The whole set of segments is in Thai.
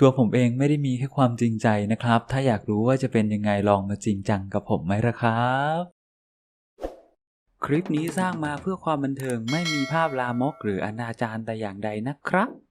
ตัวผมเองไม่ได้มีแค่ความจริงใจนะครับ ถ้าอยากรู้ว่าจะเป็นยังไงลองมาจริงจังกับผมไหมล่ะครับ คลิปนี้สร้างมาเพื่อความบันเทิงไม่มีภาพลามกหรืออนาจารแต่อย่างใดนะครับ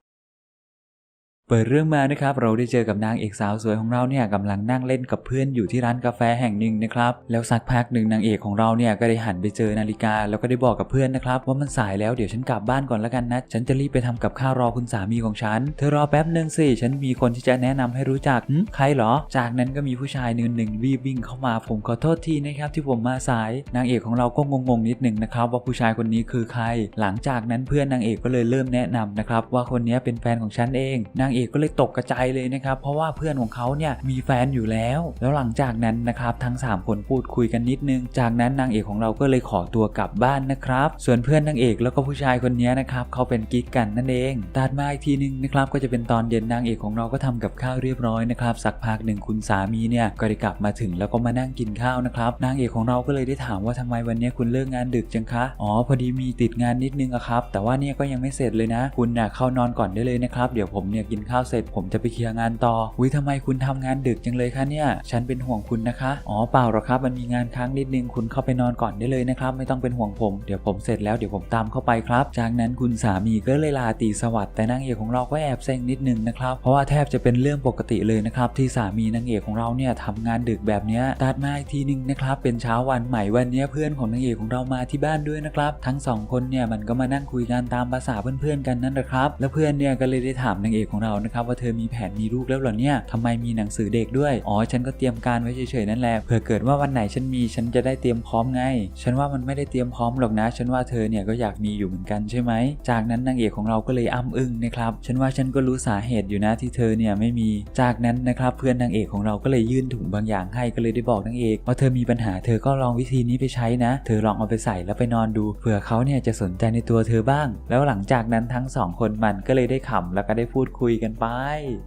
เปิดเรื่องมานะครับเราได้เจอกับนางเอกสาวสวยของเราเนี่ยกำลังนั่งเล่นกับเพื่อนอยู่ที่ร้านกาแฟแห่งหนึ่งนะครับแล้วสักพักหนึ่งนางเอกของเราเนี่ยก็ได้หันไปเจอนาฬิกา แล้วก็ได้บอกกับเพื่อนนะครับว่ามันสายแล้วเดี๋ยวฉันกลับบ้านก่อนแล้วกันนะ ฉันจะรีบไปทำกับข้าวรอคุณสามีของฉัน เธอรอแป๊บหนึ่งสิฉันมีคนที่จะแนะนำให้รู้จักหึใครเหรอ จากนั้นก็มีผู้ชายนึ่งหนึ่งรีบวิ่งเข้ามาผมขอโทษทีนะครับที่ผมมาสาย นางเอกของเราก็งงๆนิดหนึ่งนะครับว่าผู้ชายคนนี้คือใคร หลังจากนั้นเพื่อนนางเอกก็เลยเริ่มแนะนำนะครับว่าคนนี้เป็นแฟนของฉันเองนางเอกก็เลยตกกระจายเลยนะครับ เพราะว่าเพื่อนของเขาเนี่ยมีแฟนอยู่แล้ว แล้วหลังจากนั้นนะครับทั้ง 3 คนพูดคุยกันนิดนึง จากนั้นนางเอกของเราก็เลยขอตัวกลับบ้านนะครับ ส่วนเพื่อนนางเอกแล้วก็ผู้ชายคนนี้นะครับเขาเป็นกิ๊กกันนั่นเองตัดมาอีกทีนึงนะครับก็จะเป็นตอนเย็นนางเอกของเราก็ทำกับข้าวเรียบร้อยนะครับสักพักหนึ่งคุณสามีเนี่ยก็ได้กลับมาถึงแล้วก็มานั่งกินข้าวนะครับนางเอกของเราก็เลยได้ถามว่าทำไมวันนี้คุณเลิกงานดึกจังคะอ๋อพอดีมีติดงานนิดนึงอะครับแต่ว่าเนี่ยก็ยังไม่เสร็จเลยนะ คุณน่ะเข้านอนก่อนได้เลยนะครับเดี๋ยวผมเนี่ยกินข้าวเสร็จผมจะไปเคลียร์งานต่อวิทำไมคุณทำงานดึกจังเลยคะเนี่ย ฉันเป็นห่วงคุณนะคะ อ๋อเปล่าหรอกครับ มันมีงานค้างนิดนึง คุณเข้าไปนอนก่อนได้เลยนะครับ ไม่ต้องเป็นห่วงผม เดี๋ยวผมเสร็จแล้วเดี๋ยวผมตามเข้าไปครับ จากนั้นคุณสามีก็เลยลาตีสวัสดิ์แต่นางเอกของเราก็แอบเซ็งนิดนึงนะครับ เพราะว่าแทบจะเป็นเรื่องปกติเลยนะครับที่สามีนางเอกของเราเนี่ยทำงานดึกแบบนี้ตัดมาอีกทีนึงนะครับเป็นเช้าวันใหม่วันนี้เพื่อนของนางเอกของเรามาที่บ้านด้วยนะครับ ทั้งสองคนเนี่ยมันก็มานั่งคุยกันตามภาษาเพื่อนๆกันนั่นแหละครับ แล้วเพื่อนเนี่ยก็เลยได้ถามนางเอกของเรานะครับว่าเธอมีแผนมีลูกแล้วเหรอเนี่ยทำไมมีหนังสือเด็กด้วย อ๋อ ฉันก็เตรียมการไว้เฉยๆนั่นแหละ เผื่อเกิดว่าวันไหนฉันมีฉันจะได้เตรียมพร้อมไง ฉันว่ามันไม่ได้เตรียมพร้อมหรอกนะ ฉันว่าเธอเนี่ยก็อยากมีอยู่เหมือนกันใช่ไหม จากนั้นนางเอกของเราก็เลยอ้ำอึ้งนะครับ ฉันว่าฉันก็รู้สาเหตุอยู่นะที่เธอเนี่ยไม่มี จากนั้นนะครับเพื่อนนางเอกของเราก็เลยยื่นถุงบางอย่างให้ก็เลยได้บอกนางเอกว่าเธอมีปัญหาเธอก็ลองวิธีนี้ไปใช้นะ เธอลองเอาไปใส่แล้วไปนอนดูเผื่อเขาเนี่ยจะสนใจในตัวเธอบ้าง แล้วหลังจากนั้นทั้งสองคนมันก็เลยได้ขำแล้วก็ได้พูดคุยกันไป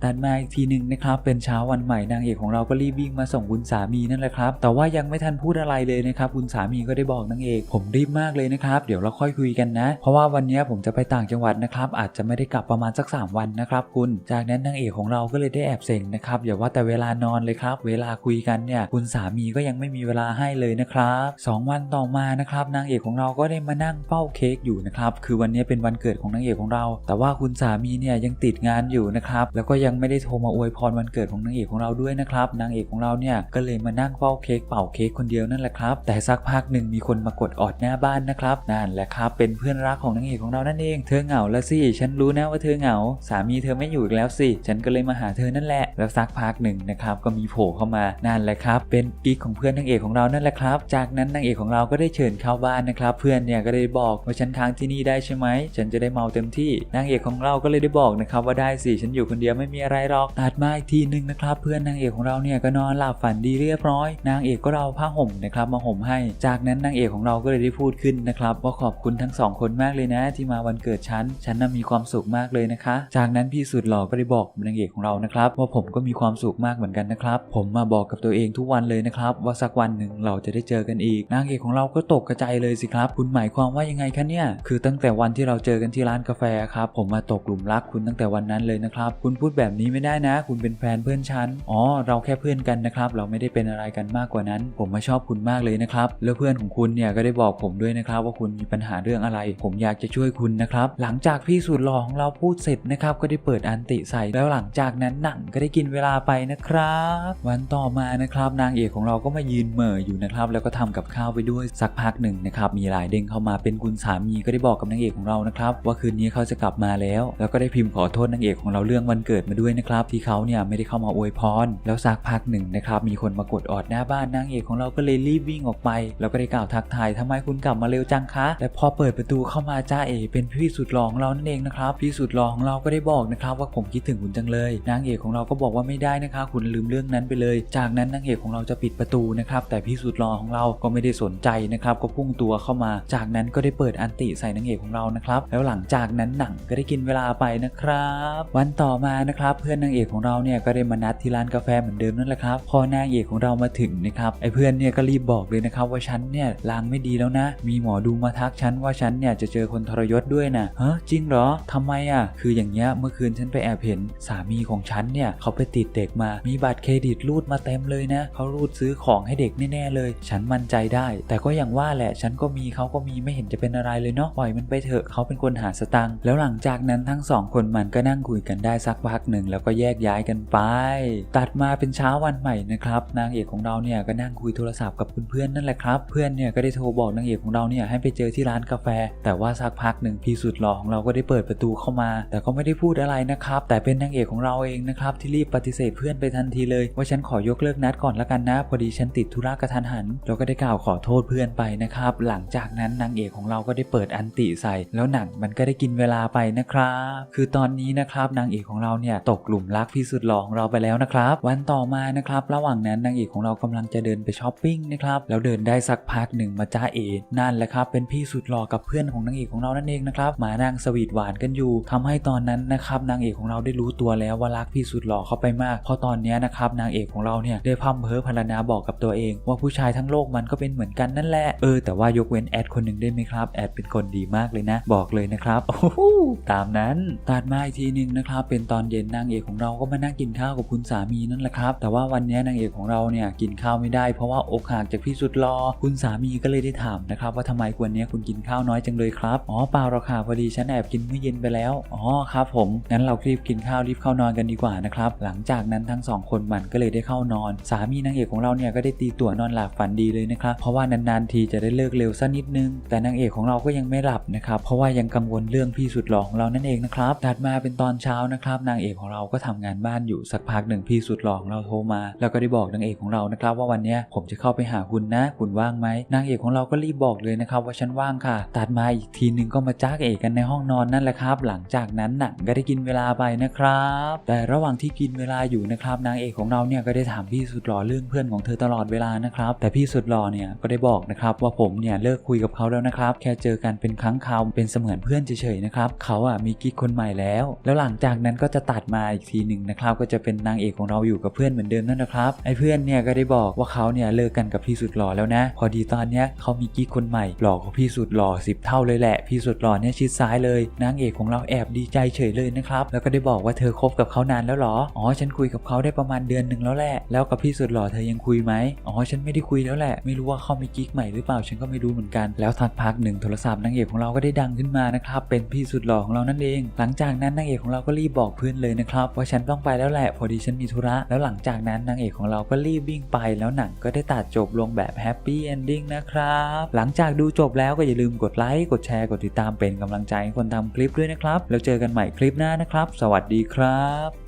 ตัดมาอีกทีหนึ่งนะครับ เป็นเช้าวันใหม่นางเอกของเราก็รีบวิ่งมาส่งคุณสามีนั่นแหละครับ แต่ว่ายังไม่ทันพูดอะไรเลยนะครับคุณสามีก็ได้บอกนางเอก ผมรีบมากเลยนะครับ เดี๋ยวเราค่อยคุยกันนะ เพราะว่าวันนี้ผมจะไปต่างจังหวัดนะครับ อาจจะไม่ได้กลับประมาณสัก 3 วันนะครับคุณ จากนั้นนางเอกของเราก็เลยได้แอบเซ็งนะครับอย่าว่าแต่เวลานอนเลยครับ เวลาคุยกันเนี่ยคุณสามีก็ยังไม่มีเวลาให้เลยนะครับสองวันต่อมานะครับนางเอกของเราก็ได้มานั่งเป้าเค้กอยู่นะครับคือวันนี้เป็นวันเกิดของนางเอกของเรา แต่ว่าคุณสามีเนี่ยยังติดงานอยู่นะครับแล้วก็ยังไม่ได้โทรมาอวยพรวันเกิดของนางเอกของเราด้วยนะครับนางเอกของเราเนี่ยก็เลยมานั่งเป้าเค้กเป่าเค้กคนเดียวนั่นแหละครับแต่สักพักหนึ่งมีคนมากดออดหน้าบ้านนะครับนั่นแหละครับเป็นเพื่อนรักของนางเอกของเรานั่นเองเธอเหงาแล้วสิฉันรู้นะว่าเธอเหงา สามีเธอไม่อยู่อีกแล้วสิฉันก็เลยมาหาเธอนั่นแหละแล้วสักพักหนึ่งนะครับก็มีโผล่เข้ามานั่นแหละครับเป็นกิ๊กของเพื่อนนางเอกของเรานั่นแหละครับจากนั้นนางเอกของเราก็ได้เชิญเข้าบ้านนะครับเพื่อนเนี่ยก็ได้บอกว่าฉันค้างที่นี่ได้ใช่ไหมฉันจะได้เมาเต็มที่นางเอกของเราก็เลยได้บอกนะครับว่าได้สิฉันอยู่คนเดียวไม่มีอะไรหรอกตัดมาอีกทีหนึ่งนะครับ เพื่อนนางเอกของเราเนี่ยก็นอนหลับฝันดีเรียบร้อย นางเอกก็เอาผ้าห่มนะครับมาห่มให้ จากนั้นนางเอกของเราก็เลยได้พูดขึ้นนะครับว่าขอบคุณทั้งสองคนมากเลยนะ ที่มาวันเกิดฉันฉันน่ะมีความสุขมากเลยนะคะ จากนั้นพี่สุดหล่อก็ได้บอกนางเอกของเรานะครับว่าผมก็มีความสุขมากเหมือนกันนะครับผมมาบอกกับตัวเองทุกวันเลยนะครับว่าสักวันหนึ่งเราจะได้เจอกันอีก นางเอกของเราก็ตกกระจายเลยสิครับ คุณหมายความว่ายังไงคะเนี่ยคือตั้งแต่วันที่เราเจอกันที่ร้านกาแฟครับผมมาตกหลุมรักคุณตั้งแต่วันนั้นเลยนะครับคุณพูดแบบนี้ไม่ได้นะ คุณเป็นแฟนเพื่อนฉันอ๋อเราแค่เพื่อนกันนะครับ เราไม่ได้เป็นอะไรกันมากกว่านั้น ผมมาชอบคุณมากเลยนะครับแล้วเพื่อนของคุณเนี่ยก็ได้บอกผมด้วยนะครับว่าคุณมีปัญหาเรื่องอะไร ผมอยากจะช่วยคุณนะครับหลังจากพี่สุดหล่อของเราพูดเสร็จนะครับก็ได้เปิดอันติใส่แล้วหลังจากนั้นหนังก็ได้กินเวลาไปนะครับ วันต่อมานะครับนางเอกของเราก็มายืนเหม่ออยู่นะครับแล้วก็ทำกับข้าวไปด้วยสักพักหนึ่งนะครับมีหลายเด้งเข้ามาเป็นคุณสามีก็ได้บอกกับนางเอกของเรานะครับว่าคืนนี้เขาจะกลับมาแล้ว แล้วก็ได้พิมพ์ขอโทษนางเอกของเราเรื่องวันเกิดมาด้วยนะครับ ที่เขาเนี่ยไม่ได้เข้ามาอวยพร แล้วสักพักหนึ่งนะครับมีคนมากดออดหน้าบ้านนางเอกของเราก็เลยรีบวิ่งออกไป แล้วก็ได้กล่าวทักทายทำไมคุณกลับมาเร็วจังคะและพอเปิดประตูเข้ามาจ้าเอเป็นพี่สุดหล่อของเรานั่นเองนะครับพี่สุดหล่อของเราก็ได้บอกนะครับว่าผมคิดถึงคุณจังเลย นางเอกของเราก็บอกว่าไม่ได้นะคะ คุณลืมเรื่องนั้นไปเลย จากนั้นนางเอกของเราจะปิดประตูนะครับแต่พี่สุดหล่อของเราก็ไม่ได้สนใจนะครับก็พุ่งตัวเข้ามา จากนั้นก็ได้เปิดอันติใส่นางเอกของเรานะครับแล้วหลังจากนั้นหนังก็ได้กินเวลาไปนะครับวันต่อมานะครับเพื่อนนางเอกของเราเนี่ยก็ได้มานัดที่ร้านกาแฟเหมือนเดิมนั่นแหละครับพอนางเอกของเรามาถึงนะครับไอ้เพื่อนเนี่ยก็รีบบอกเลยนะครับว่าฉันเนี่ยลางไม่ดีแล้วนะ มีหมอดูมาทักฉันว่าฉันเนี่ยจะเจอคนทรยศด้วยนะฮ้จริงเหรอทำไมอะคืออย่างเงี้ยเมื่อคืนฉันไปแอบเห็นสามีของฉันเนี่ยเขาไปติดเด็กมา มีบัตรเครดิตรูดมาเต็มเลยนะเขารูดซื้อของให้เด็กแน่ๆเลย ฉันมั่นใจได้ แต่ก็อย่างว่าแหละฉันก็มีเขาก็มีไม่เห็นจะเป็นอะไรเลยเนาะปล่อยมันไปเถอะเขาเป็นคนหาสตังค์แล้วหลังจากนั้นทั้งสองคนมันก็นั่งคุยกันได้สักพักหนึ่งแล้วก็แยกย้ายกันไป ตัดมาเป็นเช้าวันใหม่นะครับ นางเอกของเราเนี่ยก็นั่งคุยโทรศัพท์กับเพื่อนๆนั่นแหละครับ เพื่อนเนี่ยก็ได้โทรบอกนางเอกของเราเนี่ยให้ไปเจอที่ร้านกาแฟ แต่ว่าสักพักหนึ่งพี่สุดหล่อของเราก็ได้เปิดประตูเข้ามา แต่ก็ไม่ได้พูดอะไรนะครับ แต่เป็นนางเอกของเราเองนะครับที่รีบปฏิเสธเพื่อนไปทันทีเลย ว่าฉันขอยกเลิกนัดก่อนละกันนะ พอดีฉันติดธุระกระทันหันแล้วก็ได้กล่าวขอโทษเพื่อนไปนะครับ หลังจากนั้นนางเอกของเราก็ได้เปิดอันติใส่ แล้วหนังมันก็ได้กินเวลาไปนะครับ คือตอนนี้นะครับนางเอกของเราเนี่ยตกหลุมรักพี่สุดหล่อของเราไปแล้วนะครับ วันต่อมานะครับระหว่างนั้นนางเอกของเรากำลังจะเดินไปช้อปปิ้งนะครับแล้วเดินได้สักพักหนึ่งมาจ้าเอนั่นแหละครับเป็นพี่สุดหล่อกับเพื่อนของนางเอกของเรานั่นเองนะครับมานั่งสวีทหวานกันอยู่ทำให้ตอนนั้นนะครับนางเอกของเราได้รู้ตัวแล้วว่ารักพี่สุดหล่อเขาไปมากพราะตอนนี้นะครับนางเอกของเราเนี่ยได้พัมเพ้อพรรณนาบอกกับตัวเอง ว่าผู้ชายทั้งโลกมันก็เป็นเหมือนกันนั่นแหละเออแต่ว่ายกเว้นแอดคนหนึ่งได้ไหมครับแอดเป็นคนดีมากเลยนะ บอกเลยนะครับโอ้โหตามนั้นตัดมาอีกทีหนึงนะครับเป็นตอนเย็นนางเอกของเราก็มานั่งกินข้าวกับคุณสามีนั่นแหละครับ แต่ว่าวันนี้นางเอกของเราเนี่ยกินข้าวไม่ได้เพราะว่าอกหักจากพี่สุดหล่อคุณสามีก็เลยได้ถามนะครับว่าทำไมวันนี้คุณกินข้าวน้อยจังเลยครับอ๋อเปล่าหรอกค่ะพอดีฉันแอบกินมื้อเย็นไปแล้วอ๋อครับผมงั้นเรารีบกินข้าวรีบเข้านอนกันดีกว่านะครับหลังจากนั้นทั้งสองคนมันก็เลยได้เข้านอน สามีนางเอกของเราเนี่ยก็ได้ตีตัวนอนหลับฝันดีเลยนะครับเพราะว่านานๆทีจะได้เลิกเร็วสักนิดนึง แต่นางเอกของเราก็ยังไม่หลับนะครับเพราะว่ายังกังวลเรื่องพี่สุดหล่อของเรานั่นเองนะครับถัดมาเป็นตอนเช้านะครับนางเอกของเราก็ทำงานบ้านอยู่สักพักหนึ่งพี่สุดหล่อของเราโทรมา แล้วก็ได้บอกนางเอกของเรานะครับ ว่าวันนี้ผมจะเข้าไปหาคุณนะ คุณว่างไหมนางเอกของเราก็รีบบอกเลยนะครับ ว่าฉันว่างค่ะ ตัดมาอีกทีนึงก็มาจ้ากเอกกันในห้องนอนนั่นแหละครับ หลังจากนั้นหนังก็ได้กินเวลาไปนะครับ แต่ระหว่างที่กินเวลาอยู่นะครับนางเอกของเราเนี่ยก็ได้ถามพี่สุดหล่อเรื่องเพื่อนของเธอตลอดเวลานะครับ แต่พี่สุดหล่อเนี่ยก็ได้บอกนะครับว่าผมเนี่ยเลิกคุยกับเขาแล้วนะครับ แค่เจอกันเป็นครั้งคราวเป็นเสมือนเพื่อนเฉยๆนะครับเขาอะมีกิ๊กคนใหม่แล้ว แล้วหลังจากากนั้นก็จะตัดมาอีกทีหนึ่งนะครับ ก็จะเป็นนางเอกของเราอยู่กับเพื่อนเหมือนเดิมนั่นนะครับ ไอ้เพื่อนเนี่ยก็ได้บอกว่าเขาเนี่ยเลิกกันกับพี่สุดหล่อแล้วนะ พอดีตอนเนี้ยเขามีกิ๊กคนใหม่หล่อกว่าพี่สุดหล่อสิบเท่าเลยแหละ พี่สุดหล่อเนี่ยชิดซ้ายเลย นางเอกของเราแอบดีใจเฉยเลยนะครับ แล้วก็ได้บอกว่าเธอคบกับเขานานแล้วหรอ อ๋อ ฉันคุยกับเขาได้ประมาณเดือนหนึ่งแล้วแหละ แล้วกับพี่สุดหล่อเธอยังคุยไหมอ๋อ ฉันไม่ได้คุยแล้วแหละ ไม่รู้ว่าเขามีกิ๊กใหม่หรือเปล่า ฉันก็ไม่รู้เหมือนกัน แล้วทักพักหนึ่งโทรศัพท์นางเอกของเราก็ได้ดังขึ้นมานะครับ เป็นพี่สุดหล่อของเรานั่นเอง หลังจากนั้นนางเอกของเราก็รีบบอกเพื่อนเลยนะครับว่าฉันต้องไปแล้วแหละพอดีฉันมีธุระ แล้วหลังจากนั้นนางเอกของเราก็รีบวิ่งไป แล้วหนังก็ได้ตัดจบลงแบบแฮปปี้เอนดิ้งนะครับ หลังจากดูจบแล้วก็อย่าลืมกดไลค์กดแชร์กดติดตามเป็นกำลังใจให้คนทำคลิปด้วยนะครับ แล้วเจอกันใหม่คลิปหน้านะครับ สวัสดีครับ